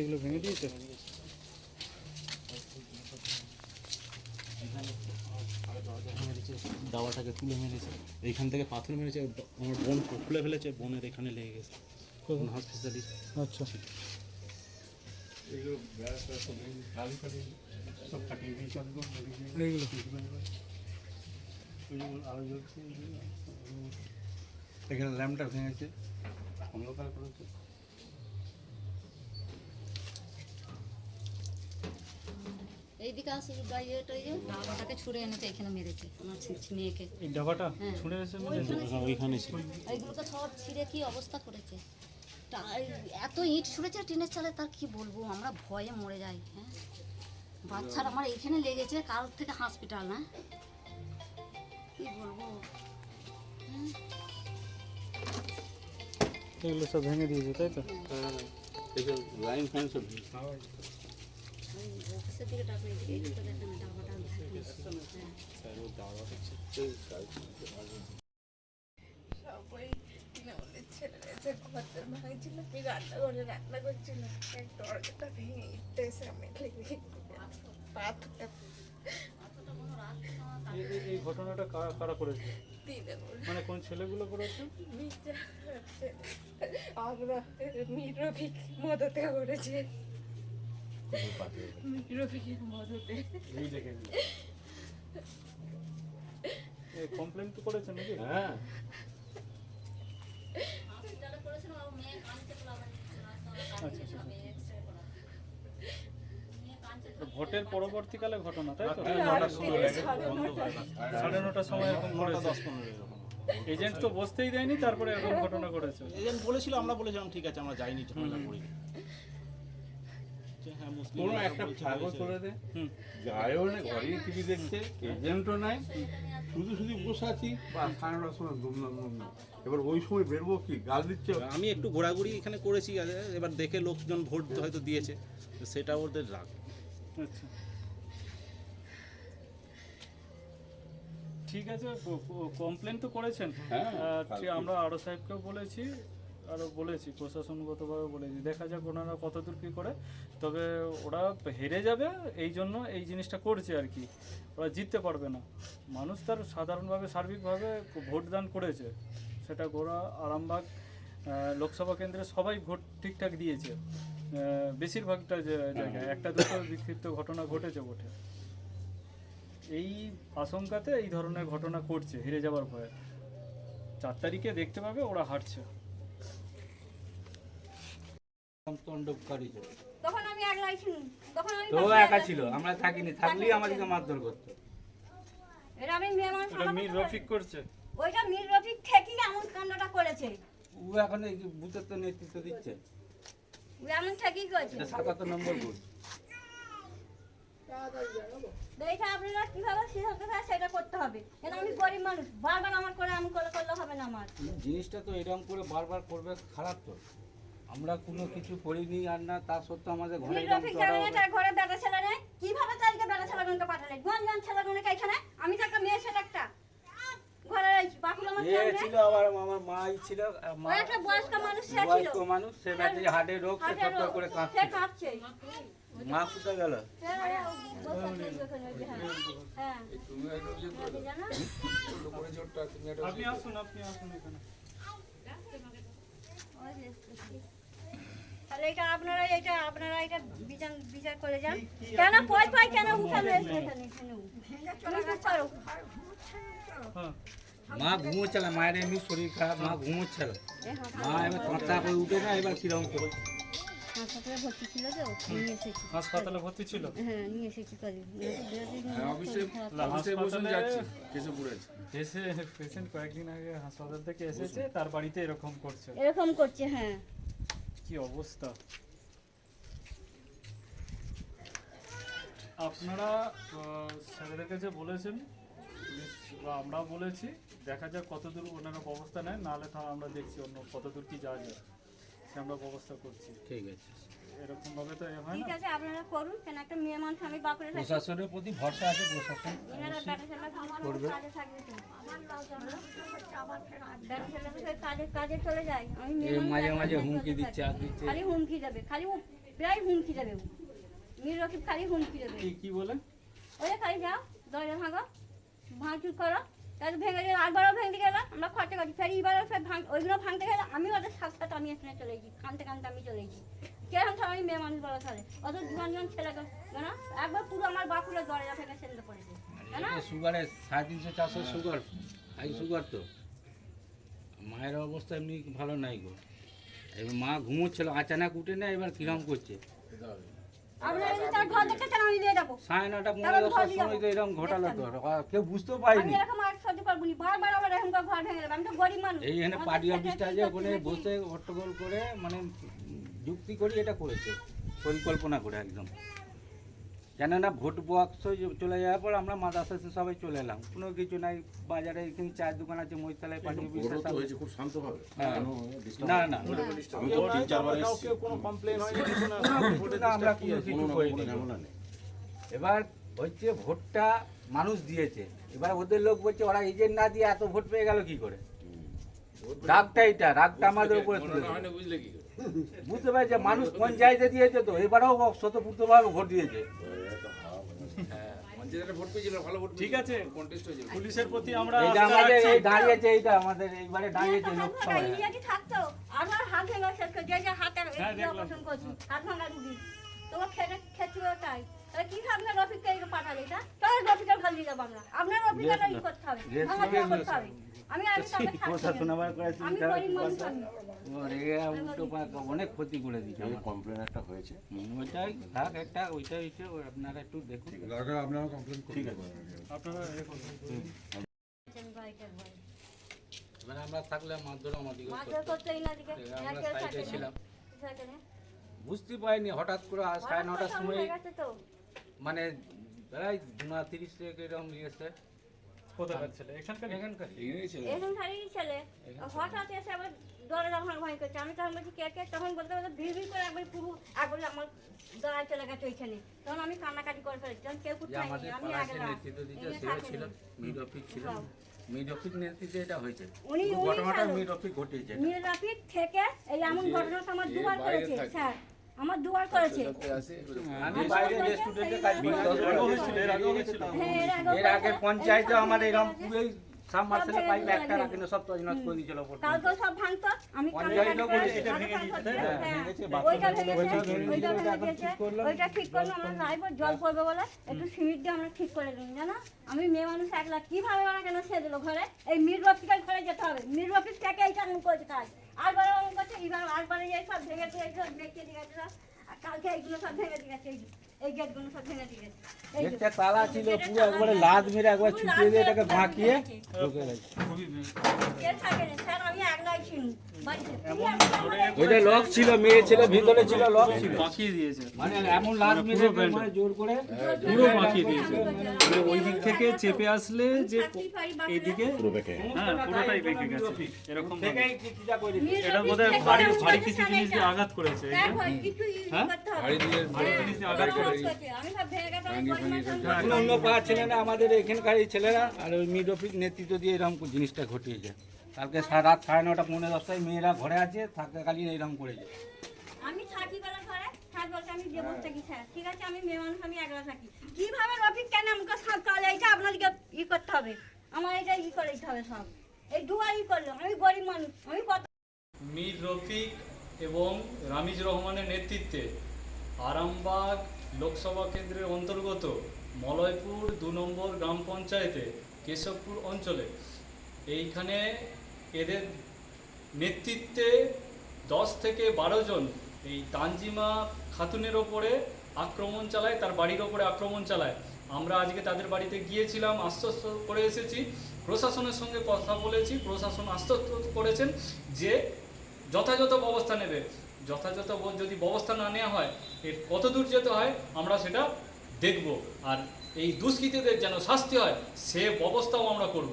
এগুলো ভেঙে দিয়েছে? দাওয়াটাকে তুলে মেরেছে। এইখান থেকে পাথর মেরেছে আমার বোন খুলে ফেলেছে বোনের এখানে লেগে গেছে। হসপিটালি আচ্ছা। এখানে ল্যাম্পটা ভেঙেছে। অন্ধকার করেছে। এইদিকে আসি ডাবাটাকে ছুঁড়ে এনেছে এখানে মেরেছে আমার মেয়েকে। এই ডাবাটা হ্যাঁ। ছুঁড়ে এসে হ্যাঁ, ওইখানে এইগুলোকে সব ছিঁড়ে কি অবস্থা করেছে? এত ইট ছুঁড়েছে টিনের চালে তার কি বলব? আমরা ভয়ে মরে যাই হ্যাঁ? বাচ্চারা আমার এখানে লেগেছে কারোর থেকে হসপিটাল না কি বলব? এগুলো সব ভেঙে দিয়েছে তাই তো? লাইন ফ্যান সব ডাবাটা। সবাই ঘরটা ভাঙছিল আমি রান্না করে রান্না করছিলাম এক দরজাটা ভেঙে ইটটা এসে আমি লেগে পাথরটা এই- এই- এই ঘটনাটা কারা কারা করেছে? দিলে মানে কোন ছেলেগুলো করেছে? আমরা মিরফিক মদতে করেছে। মদতে কমপ্লেন তো? করেছে নাকি হ্যাঁ আচ্ছা আচ্ছা ভোটের পরবর্তীকালে ঘটনা তাই তো সাড়ে নটার সময় এরকম। করেছে এজেন্ট তো বসতেই দেয়নি তারপরে এরকম ঘটনা ঘটেছে। এজেন্ট বলেছিল আমরা বলেছিলাম ঠিক আছে আমরা যাইনি ঝামেলা করি হ্যাঁ মুসলিম কোনো একটা কাগজ করে দে। গায়েও নেই ঘরেই টিভি দেখছে এজেন্টও নাই। শুধু শুধু বসে আছি। বা সাড়ে নটার সময় দুমলাম এবার ওই সময় বেরবো কি? গাল দিচ্ছে? আমি একটু ঘোরাঘুরি এখানে করেছি আর এবার দেখে লোকজন ভোট হয়তো দিয়েছে সেটা ওদের রাগ। আচ্ছা। ঠিক আছে কমপ্লেন তো করেছেন। হ্যাঁ, আমরা আরও সাহেবকেও বলেছি আরও বলেছি, প্রশাসনগতভাবে বলেছি। দেখা যাক ওনারা কতদূর কী করে। তবে ওরা হেরে যাবে, এই জন্য এই জিনিসটা করছে আর কি। ওরা জিততে পারবে না। মানুষ তার সাধারণভাবে, সার্বিকভাবে ভোট দান করেছে। সেটা গোড়া, আরামবাগ লোকসভা কেন্দ্রে সবাই ভোট ঠিকঠাক দিয়েছে। বেশিরভাগটা জায়গায়, একটা দুটো বিক্ষিপ্ত ঘটনা ঘটেছে ভোটে এই আশঙ্কাতে এই ধরনের ঘটনা করছে, হেরে যাওয়ার ভয়ে। চার তারিখে দেখতে পাবে, ওরা হারছে। তণ্ডবকারী ছিল। তখন আমি একলাই ছিলাম। তখন আমি তো একা ছিল আমরা থাকিনি থাকলেই আমাদেরকে মারধর করতো। এরা আমি মেয়ে মানুষ এটা আমাকে রফিক করছে। ওইটা মীর রফিক থেকেই এমন কাণ্ডটা করেছে। ও এখন এই বুথের তো নেতৃত্ব দিচ্ছে। ও এমন থেকেই করেছে। এটা সাতাত্তর নম্বর বুথ দেখে আপনারা কীভাবে সিদ্ধান্ত নেয় সেটা করতে হবে। কেন আমি গরিব মানুষ বারবার আমার করে করে করলে হবে না আমার। জিনিসটা তো এরকম করে বারবার করবে খারাপ তো। আমরা কোনো কিছু করিনি আর না তা সত্ত্বেও আমাদের ঘরে রফিক জানেন। এটা ঘরে বেটা ছেলে নেই কীভাবে তাদেরকে বেটা ছেলেগুলোকে পাঠালে? ছেলেগুলোকে এখানে? আমি তো একটা মেয়ে ছেলে একটা। ঘরে বাকুল আমার ছিল আবার আমার মাই ছিল মা ও একটা বয়স্ক মানুষ সে ছিল। বয়স্ক মানুষ সে ব্যাটারি হার্টের রোগ সে করে সে কাঁপছে। কাঁপছে। মা কোথায় গেল? হ্যাঁ আপনি আসুন আপনি আসুন এখানে। তাহলে এটা আপনারা এটা আপনারা এটা বিচার বিচার করে যান। কেন? পয় পয় কেন উঠানো হ্যাঁ মা ঘুমোচ্ছিল মায়ের এমনি শরীর খারাপ মা ঘুমোচ্ছিল। মা এবার কাঁচা করে উঠে না এবার কীরকম করছে হাসপাতালে ভর্তি ছিল তো নিয়ে এসেছি। হাসপাতালে ভর্তি ছিল? হ্যাঁ নিয়ে এসেছি কাজে না, হাসপাতালে এসে পেশেন্ট কয়েকদিন আগে হাসপাতাল থেকে এসেছে তার বাড়িতে এরকম করছে। এরকম করছে হ্যাঁ। কি অবস্থা? আপনারা স্যারেদের কাছে বলেছেন বা আমরাও বলেছি, দেখা যাক কতদূর ওনারা ব্যবস্থা নেয় নাহলে তাহলে আমরা দেখছি অন্য কতদূর কি যাওয়া যায়। সে আমরা ব্যবস্থা করছি। ঠিক আছে এরকম ভাবে তো এ হয় ঠিক আছে আপনারা করুন কেন একটা মেয়ে মানুষ আমি বাপরে থাকি প্রশাসনের প্রতি ভরসা আছে প্রশাসন। করবে। কাজে কাজে কাজে চলে যায়। আমি মেয়ে মাঝে মাঝে হুমকি দিচ্ছে আর দিচ্ছে। খালি হুমকি দেবে খালি প্রায় হুমকি ও। মীর রকিব খালি হুমকি দেবে। কি কি বলে? ওই খালি যাও দরজা ভাঙো ভাঙচুর করো। তাহলে ভেঙে গেলে আরবারও ভেঙে গেল আমরা খরচা করছি। ফের এবারও ফের ভাঙ ওইগুলো ভাঙতে গেলে আমি ওদের সাথে সাথে আমি এখানে চলে গেছি কানতে কানতে আমি চলে গেছি কেরম থাম আমি মেয়ে মানুষ বলা তাহলে? অত জোয়ান জোয়ান না একবার পুরো আমার দরজা থেকে সেন্দে পড়েছে সুগারে সাড়ে তিনশো চারশো সুগার হাই সুগার তো। মায়ের অবস্থা এমনি ভালো নাই গো। এবার মা ঘুমোচ্ছিল আচানক উঠে না এবার কিরম করছে? সাড়ে নটা তাহলে পনেরো দশটার সময় তো এরকম ঘটালো তো কেউ বুঝতেও পারিনি। তো পার্টি অফিসটা ওখানে বসে হট্টগোল করে মানে যুক্তি করে এটা করেছে পরিকল্পনা করে একদম। কেননা ভোট বক্স চলে যাওয়ার পর আমরা মাদ্রাসা সবাই চলে এলাম। কোনো কিছু নাই বাজারে এখানে চায়ের দোকান আছে মহিতলায় খুব শান্তভাবে হ্যাঁ। না না কোনো কমপ্লেন আমরা কোনো কিছু করিনি। এবার হচ্ছে ভোটটা মানুষ দিয়েছে। এবার ওদের লোক বলছে ওরা এজেন্ট না দিয়ে এত ভোট পেয়ে গেল কি করে? রাগটা এটা রাগটা আমাদের উপরে তুলে দিল। বুঝতে পারছে মানুষ পঞ্চায়েতে দিয়েছে তো? এবারেও স্বতঃপূর্তভাবে ভোট দিয়েছে। ঠিক আছে পুলিশের প্রতি আমরা এইটা আস্থা আমাদের রাখছি। এই দাঁড়িয়েছে এইটা আমাদের এইবারে দাঁড়িয়েছে হাত লোকসভা ভাঙা ইলিয়াটি থাকতো? আমার হাত ভেঙে শেষ করে যে যে হাতের হ্যাঁ, আপনার করতে হবে। আমি আমি করেছে আমি গরিব মানুষ আমি উল্টো অনেক ক্ষতি করে দিচ্ছে এই কমপ্লেন একটা হয়েছে। ওইটাই থাক একটা ওইটাই হচ্ছে ওই আপনারা একটু দেখুন। ঠিক আছে আপনারা এ করুন। এবার আমরা থাকলে মারধর করতে। না দিকে। আমরা সাইডে ছিলাম। বুঝতে পারিনি হঠাৎ করে আজ সাড়ে নটার সময় মানে প্রায় না তিরিশ থেকে এরকম নিয়েছে কোথাকার ছেলে? এখানকার এখানকার এরকম ছেলে। হঠাৎ এসে আবার দরজা ভাঙা ভাঙি করছে আমি তখন বলছি কে কে? তখন বলতে বলতে ভিড় ভিড় করে একবার পুরো একবার আমার দড়ায় চলে গেছে ওইখানে। তখন আমি কান্নাকাটি করে ফেলেছি। তখন কেউ কোথায় আমি। ছিল ছিল। নেতৃত্বে এটা হয়েছে। উনি- ঘটনাটা। ঘটিয়েছে এটা। থেকে এই এমন ঘটনা আমার দুবার করেছে স্যার। আমার দুবার করেছে। আমি বাইরে রেস্টুরেন্টে কাজ করি দশ আগেও হয়েছিল, এর আগেও হয়েছিল। হ্যাঁ এর আগে পঞ্চায়েতে এই আমাদের এরকম পুরোই পাইপ একটা সব তজনস করে দিয়েছিল ওপর সব ভাঙতো আমি পঞ্চায়েত কান্নাকাটি করে এটা ভেঙে দিয়েছে, হ্যাঁ, হ্যাঁ, ভেঙেছে, ওইটা ভেঙেছে, ওইটা ঠিক করলাম। ওইটা ঠিক করল আমরা লাইভ জল পড়বে বলে। একটু সিমেন্ট দিয়ে আমরা ঠিক করে দিন জানো? আমি মেয়ে মানুষ একলা কীভাবে ওরা কেন সে দিল ঘরে? এই মির রফিকের ঘরে যেতে হবে। মির রফিক থেকে এইটা আমি করেছে কাজ। আরবারে অমন করছে এবার আরবারে এই সব ভেঙে দিয়ে সব দেখিয়ে দিয়ে গেছে। আর কালকে এইগুলো সব ভেঙে দিয়ে গেছে, এই গেটটা তালা ছিল পুরো একবারে লাদ মেরে একবার ছুটিয়ে দিয়ে এটাকে ঢুকে গেছে ওইটা লক ছিল মেয়ে ছিল ভিতরে ছিল লক ছিল। দিয়েছে। মানে এমন লাদ মেরে মানে জোর করে পুরো দিয়েছে। মানে ওই দিক থেকে চেপে আসলে যে এইদিকে পুরো বেঁকে। হ্যাঁ পুরোটাই বেঁকে গেছে। এরকম এটা বোধহয় ভারী ভারী কিছু জিনিস দিয়ে আঘাত করেছে। হ্যাঁ? ভারী জিনিস দিয়ে আঘাত করেছে। অন্য পাড়ার ছেলেরা আমাদের এখানকার এই ছেলেরা আর ওই মিড অফিস নেতৃত্ব দিয়ে এরকম জিনিসটা ঘটিয়েছে। কালকে সারা রাত সাড়ে নটা পৌনে দশটায় মেয়েরা ঘরে আছে থাকাকালীন এরকম করেছে আমি থাকি বেলা ঘরে? আমি থাকি। স্যার ঠিক আছে আমি মেয়ে মানুষ আমি একলা থাকি। কীভাবে রফিক কেন আমাকে কাজ এইটা আপনাদেরকে ই করতে হবে? আমার এটা ই করে দিতে হবে সব। এই করল। আমি গরিব মানুষ। আমি কত মীর রফিক এবং রামিজ রহমানের নেতৃত্বে আরামবাগ লোকসভা কেন্দ্রের অন্তর্গত মলয়পুর দু নম্বর গ্রাম পঞ্চায়েতে কেশবপুর অঞ্চলে। এইখানে এদের নেতৃত্বে দশ থেকে বারো জন এই তানজিমা খাতুনের ওপরে আক্রমণ চালায়, তার বাড়ির ওপরে আক্রমণ চালায়। আমরা আজকে তাদের বাড়িতে গিয়েছিলাম, আশ্বস্ত করে এসেছি, প্রশাসনের সঙ্গে কথা বলেছি, প্রশাসন আশ্বস্ত করেছেন যে যথাযথ ব্যবস্থা নেবে। যথাযথ যদি ব্যবস্থা না নেওয়া হয়, এর কত দূর যেতে হয়, আমরা সেটা দেখব। আর এই দুষ্কৃতীদের যেন শাস্তি হয়, সে ব্যবস্থাও আমরা করব।